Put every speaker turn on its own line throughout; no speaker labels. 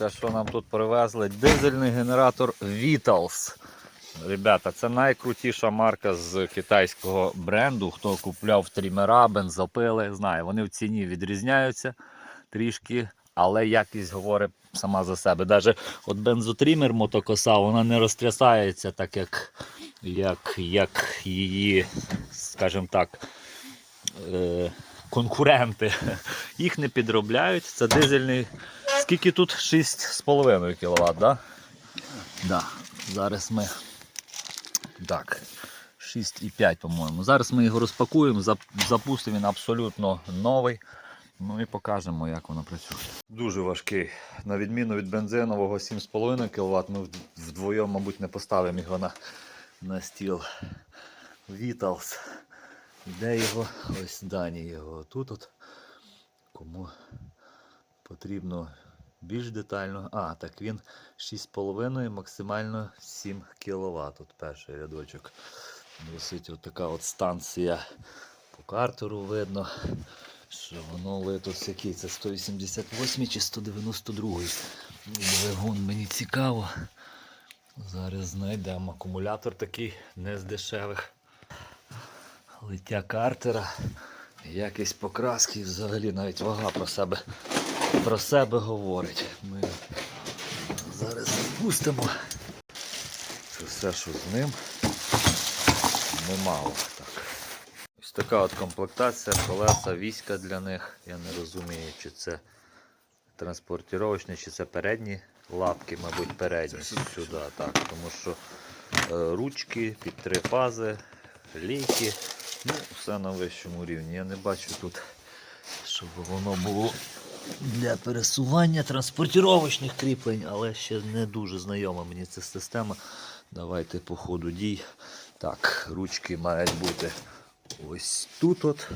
Дивіться, що нам тут привезли. Дизельний генератор Vitals. Ребята, це найкрутіша марка з китайського бренду. Хто купляв трімера, бензопили, знає, вони в ціні відрізняються трішки, але якість говорить сама за себе. Навіть от бензотрімер мотокоса, вона не розтрясається так, як, як, як її, скажімо так, е, конкуренти. Їх не підробляють. Це дизельний. Скільки тут? 6,5 кВт, да? Да. Зараз ми. Так. 6,5, по-моєму. Зараз ми його розпакуємо, запустимо він абсолютно новий. Ну і покажемо, як воно працює. Дуже важкий. На відміну від бензинового 7,5 кВт, ми вд- вдвоєм, мабуть, не поставимо його на, на стіл. Vitals. Де його? Ось дані його тут. От. Кому потрібно більш детально. А, так він 6,5, максимально 7 кВт. Тут перший рядочок. Висить от така от станція по картеру видно, що воно лито який це 188 чи 192 двигун мені цікаво. Зараз знайдемо акумулятор такий не з дешевих. Лиття картера, якість покраски, взагалі навіть вага про себе, про себе говорить. Ми зараз запустимо. Це все, що з ним. Немало так. Ось така от комплектація, колеса, війська для них. Я не розумію, чи це транспортировочні, чи це передні лапки, мабуть, передні сюди. Так, тому що е, ручки під три фази, лійки. Ну, все на вищому рівні. Я не бачу тут, щоб воно було для пересування транспортировочних кріплень, але ще не дуже знайома мені ця система. Давайте по ходу дій. Так, ручки мають бути ось тут. от.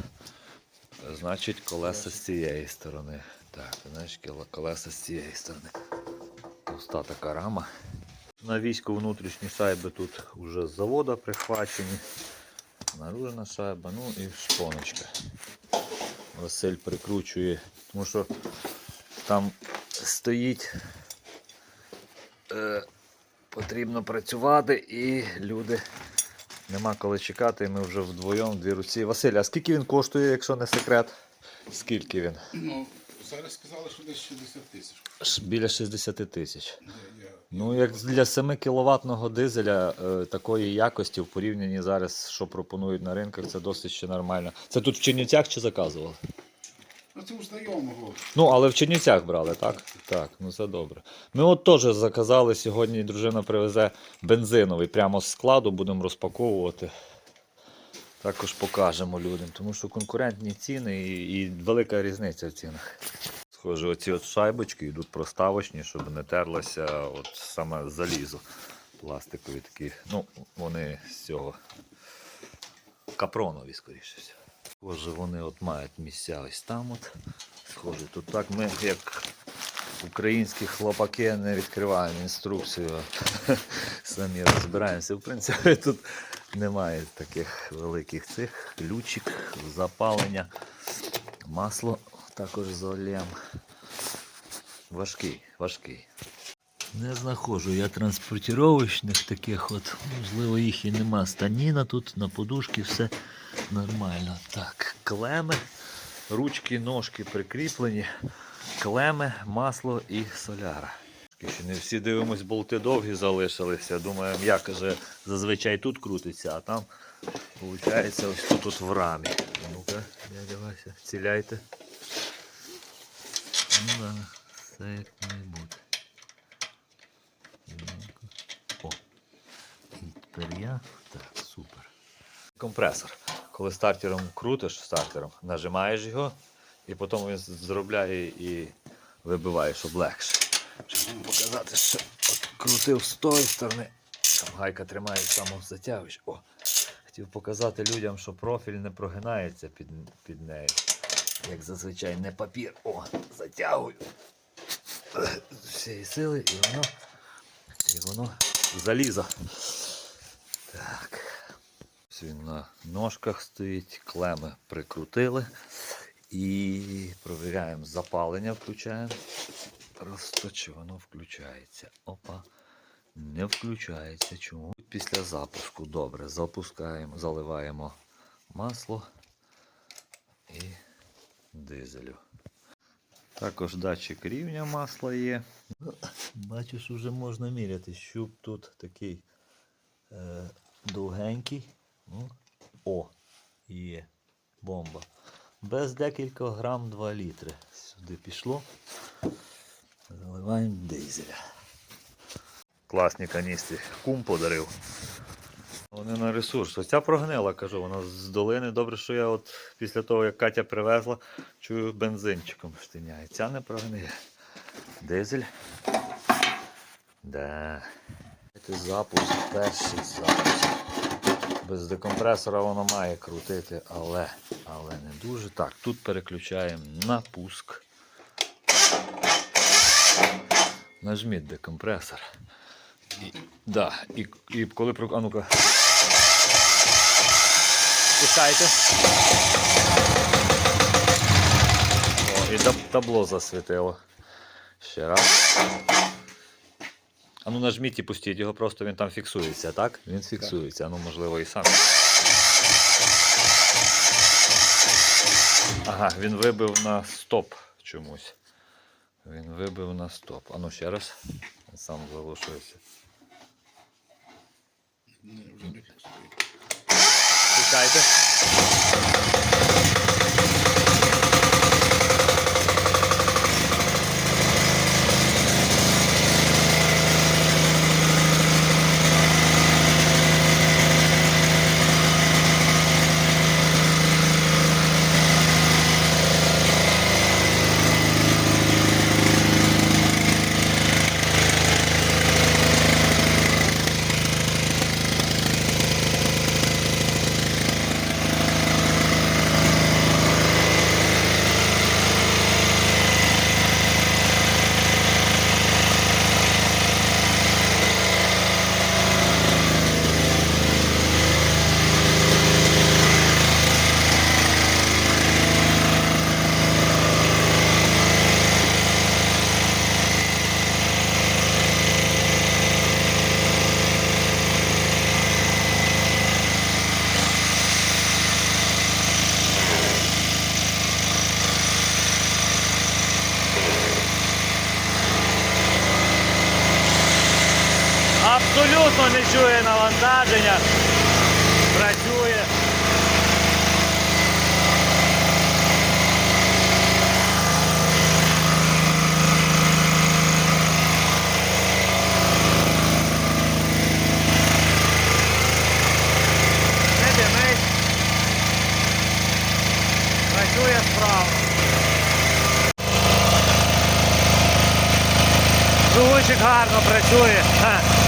Значить, колеса з цієї сторони. Так, значить, колеса з цієї сторони. Товста така рама. На війську внутрішні шайби тут вже з завода прихвачені. Наружна шайба, ну і шпоночка. Василь прикручує, тому що там стоїть, е, потрібно працювати і люди нема коли чекати, ми вже вдвоєм дві руці. Василь, а скільки він коштує, якщо не секрет? Скільки він?
Ну, зараз сказали, що десь 60 тисяч.
Біля 60 тисяч.
Я-
Ну, як для 7 кіловатного дизеля е, такої якості в порівнянні зараз, що пропонують на ринках, це досить ще нормально. Це тут в Чернівцях чи заказували?
Ну, це у знайомого.
Ну, але в Чернівцях брали, так? Так, ну це добре. Ми от теж заказали сьогодні, дружина привезе бензиновий прямо з складу, будемо розпаковувати. Також покажемо людям, тому що конкурентні ціни і, і велика різниця в цінах. Схоже, оці от шайбочки йдуть проставочні, щоб не терлося от саме залізо. Пластикові такі. Ну, вони з цього капронові, скоріше всього. Схоже, вони от мають місця ось там. От. Схоже, тут так ми, як українські хлопаки, не відкриваємо інструкцію. Самі розбираємося. В принципі, тут немає таких великих цих ключик, запалення, масло також з олієм. Важкий, важкий. Не знаходжу я транспортировочних таких от, можливо, їх і нема. Станіна тут на подушці все нормально. Так, клеми, ручки, ножки прикріплені, клеми, масло і соляра. Ще не всі дивимось, болти довгі залишилися. Думаю, як же зазвичай тут крутиться, а там виходить ось тут от в рамі. Ну-ка, дядя Вася, ціляйте. Ну да, все як має. О. І тепер я. Так, супер. Компресор. Коли стартером крутиш стартером, нажимаєш його, і потім він зробляє і вибиває, щоб легше. Щоб вам показати, що от крутив з тої сторони. Там гайка тримає саме затягуєш. О! Хотів показати людям, що профіль не прогинається під, під нею. Як зазвичай не папір. О, затягую. З всієї сили і воно і воно залізо. Так. Він на ножках стоїть, клеми прикрутили. І провіряємо запалення, включаємо. Розточи, воно включається. Опа. Не включається. Чому? Після запуску. Добре. Запускаємо, заливаємо масло і дизелю. Також датчик рівня масла є. Бачиш, вже можна міряти. Щуп тут такий е, довгенький. Ну, о, є. Бомба. Без декілька грам 2 літри. Сюди пішло. Заливаємо дизеля. Класні каністри. Кум подарив. Вони на ресурс. Оця прогнила, кажу, вона з долини. Добре, що я от після того, як Катя привезла, чую бензинчиком штиняє. Ця не прогниє. Дизель. Да. Це запуск, перший запуск. Без декомпресора воно має крутити, але, але не дуже. Так, тут переключаємо на пуск. Нажміть декомпресор. І, да, і, і коли. А ну-ка. Пускайте. О, і таб- табло засвітило. Ще раз. А ну нажміть і пустіть його, просто він там фіксується, так? Він фіксується, ну можливо і сам. Ага, він вибив на стоп чомусь. Він вибив на стоп. А ну ще раз. Я Сам залишився.
Фіксує.
Чекайте. Абсолютно не чує навантаження. Працює. Не димить. Працює справно. Двигунчик гарно працює.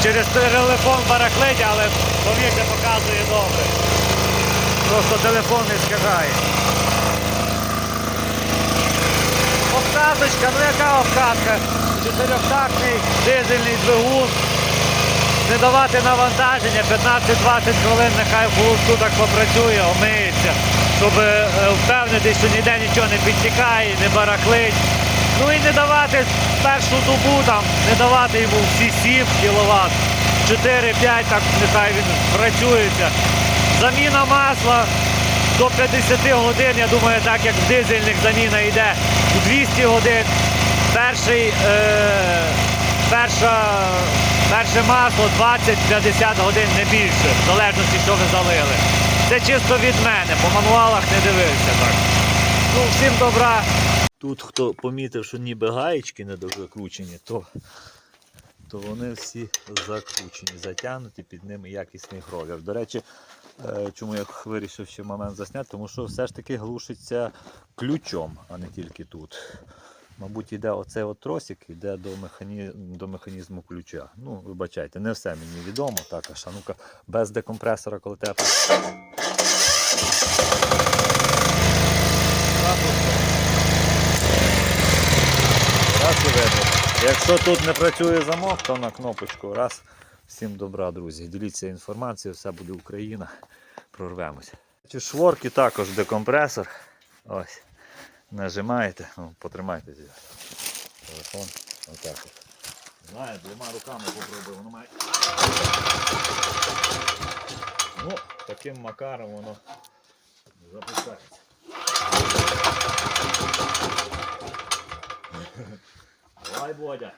Через телефон барахлить, але повірте, показує добре. Просто телефон не скажає. Обкаточка, ну яка обкатка? Чотирьохтактний дизельний двигун. Не давати навантаження, 15-20 хвилин нехай в так попрацює, омиється, щоб е, впевнитись, що ніде нічого не підтікає, не барахлить. Ну і не давати першу добу там, не давати йому всі 7 кВт, 4-5, так нехай він працюється. Заміна масла до 50 годин, я думаю, так як в дизельних заміна йде у 200 годин. Перший, е, перша, перше масло 20-50 годин не більше, в залежності, що ви залили. Це чисто від мене, по мануалах не дивився так. Ну, всім добра. Тут хто помітив, що ніби гаєчки не закручені, то, то вони всі закручені, затягнуті, під ними якісний гровір. До речі, е, чому я вирішив ще момент засняти, тому що все ж таки глушиться ключом, а не тільки тут. Мабуть, йде оцей от тросик, йде до, механі... до механізму ключа. Ну, вибачайте, не все мені відомо. Так, а ну-ка, без декомпресора, коли тебе. Раз і видно. Якщо тут не працює замок, то на кнопочку раз. Всім добра, друзі. Діліться інформацією, все буде Україна. Прорвемося. Шворки також декомпресор. Ось. Нажимаєте, ну, потримайте телефон. Отак от. Знаю, двома руками попробую, воно має. Ну, таким макаром воно Water.